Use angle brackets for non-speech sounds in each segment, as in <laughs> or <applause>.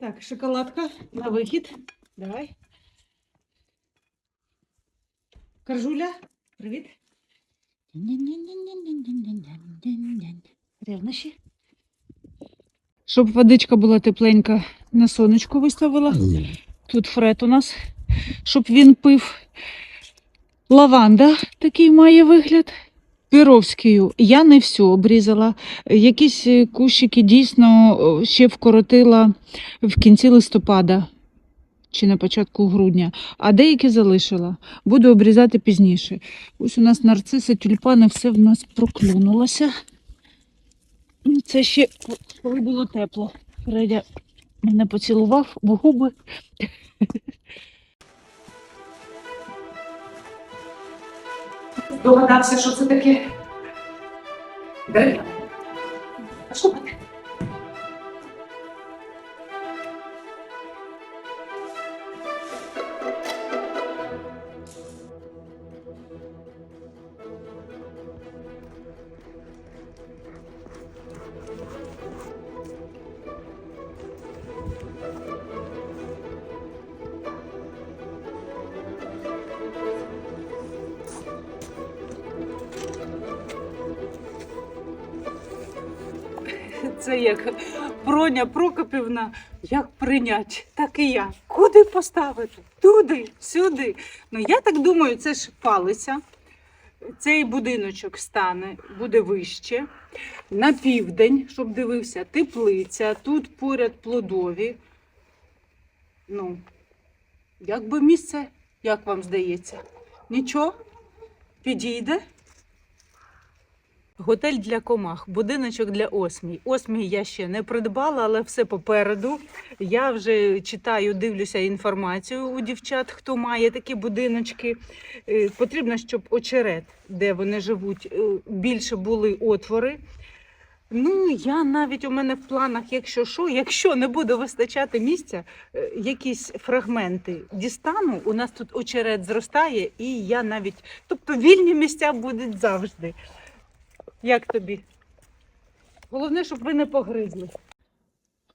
Так, шоколадка на вихід. Давай. Каржуля, привіт. Ревнощі. Щоб водичка була тепленька, на сонечку виставила. Тут фред у нас, щоб він пив. Лаванда такий має вигляд. Піровською я не всю обрізала. Якісь е, кущики дійсно ще вкоротила в кінці листопада чи на початку грудня, а деякі залишила. Буду обрізати пізніше. Ось у нас нарциси, тюльпани, все в нас проклюнулося. Ну, Це ще коли було тепло. Фредя мене поцілував в губи. <laughs> Догадався, що це таке. Дерева. <laughs> Це як Броня Прокопівна, як прийнять, так і я. Куди поставити? Туди, сюди. Ну я так думаю, це ж палиця. Цей будиночок стане, буде вище. На південь, щоб дивився, теплиця, тут поряд плодові. Ну, як би місце, як вам здається? Нічого? Підійде? Готель для комах, будиночок для осмій. Осмій я ще не придбала, але все попереду. Я вже читаю, дивлюся інформацію у дівчат, хто має такі будиночки. Е, Потрібно, щоб очерет, де вони живуть, е, більше були отвори. Ну, я навіть у мене в планах, якщо що, якщо не буде вистачати місця, е, якісь фрагменти дістану. У нас тут очерет зростає, і я навіть, тобто вільні місця будуть завжди. Як тобі? Головне, щоб ви не погризли.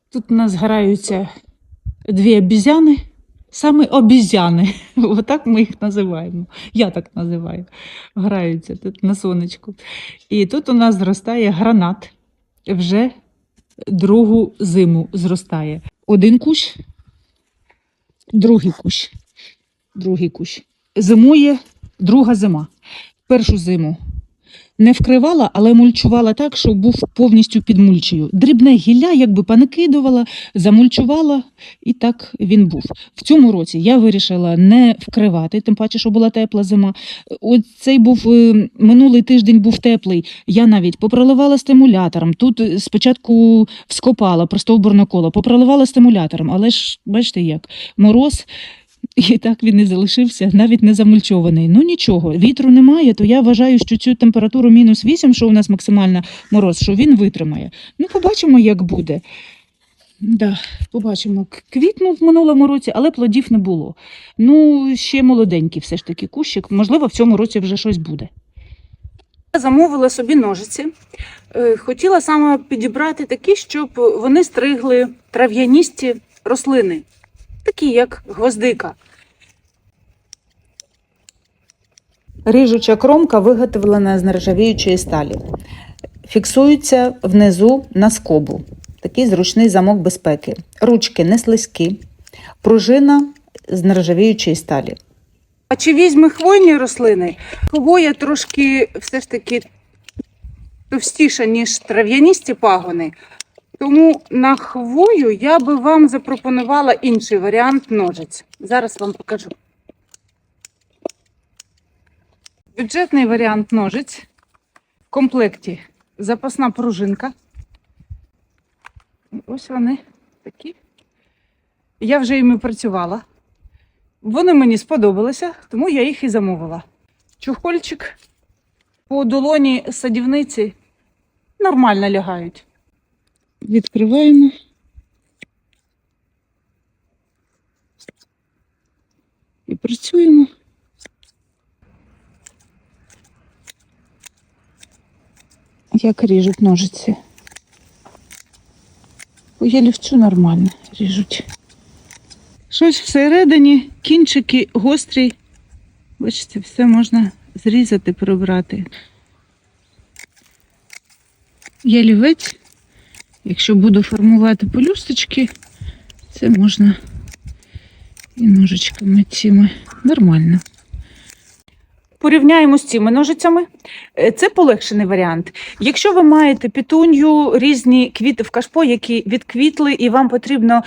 Тут у нас граються дві обізяни, саме обізяни. <laughs> Отак ми їх називаємо. Я так називаю. Граються тут на сонечку. І тут у нас зростає гранат. Вже другу зиму зростає. Один кущ, другий кущ. Другий кущ. Зимує друга зима. Першу зиму не вкривала, але мульчувала так, щоб був повністю під мульчею. Дрібне гілля, якби понакидувала, замульчувала, і так він був. В цьому році я вирішила не вкривати, тим паче, що була тепла зима. От цей був е, минулий тиждень був теплий. Я навіть попроливала стимулятором. Тут е, спочатку вскопала простовбурне коло, попроливала стимулятором, але ж бачите як мороз. І так він і залишився, навіть не замульчований. Ну нічого, вітру немає, то я вважаю, що цю температуру мінус 8, що у нас максимальна мороз, що він витримає. Ну, побачимо, як буде. Да, побачимо. Квітнув в минулому році, але плодів не було. Ну, ще молоденький все ж таки кущик. Можливо, в цьому році вже щось буде. Я замовила собі ножиці. Е, Хотіла саме підібрати такі, щоб вони стригли трав'яністі рослини такі як гвоздика. Ріжуча кромка виготовлена з нержавіючої сталі. Фіксується внизу на скобу. Такий зручний замок безпеки. Ручки не слизькі, пружина з нержавіючої сталі. А чи візьме хвойні рослини? Хвоя трошки все ж таки товстіша, ніж трав'яністі пагони. Тому на хвою я би вам запропонувала інший варіант ножиць. Зараз вам покажу. Бюджетний варіант ножиць. В комплекті запасна пружинка. Ось вони такі. Я вже іми працювала. Вони мені сподобалися, тому я їх і замовила. Чухольчик по долоні садівниці нормально лягають. Відкриваємо. І працюємо. Як ріжуть ножиці. По ялівцю нормально ріжуть. Щось всередині, кінчики гострі. Бачите, все можна зрізати, прибрати. Ялівець, якщо буду формувати пелюсточки, це можна і ножичками цими. Нормально. Порівняємо з цими ножицями. Е, Це полегшений варіант. Якщо ви маєте пітунью, різні квіти в кашпо, які відквітли, і вам потрібно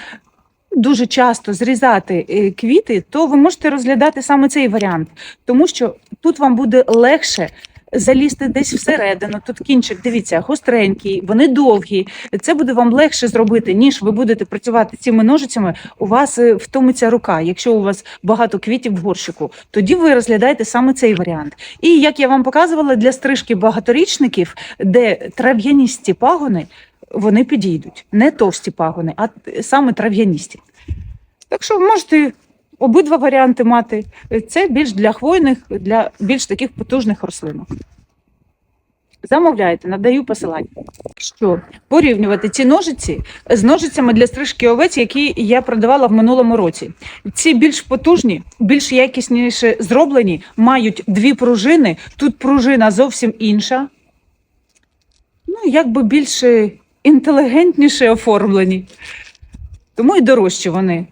дуже часто зрізати е, квіти, то ви можете розглядати саме цей варіант, тому що тут вам буде легше. Залізти десь всередину, тут кінчик, дивіться, гостренький, вони довгі. Це буде вам легше зробити, ніж ви будете працювати цими ножицями. У вас е, втомиться рука. Якщо у вас багато квітів в горщику, тоді ви розглядаєте саме цей варіант. І як я вам показувала, для стрижки багаторічників, де трав'яністі пагони, вони підійдуть. Не товсті пагони, а саме трав'яністі. Так що можете обидва варіанти мати. Це більш для хвойних, для більш таких потужних рослинок. Замовляйте, надаю посилання. Що порівнювати ці ножиці з ножицями для стрижки овець, які я продавала в минулому році. Ці більш потужні, більш якісніше зроблені, мають дві пружини. Тут пружина зовсім інша. Ну, якби більш інтелігентніше оформлені. Тому і дорожчі вони.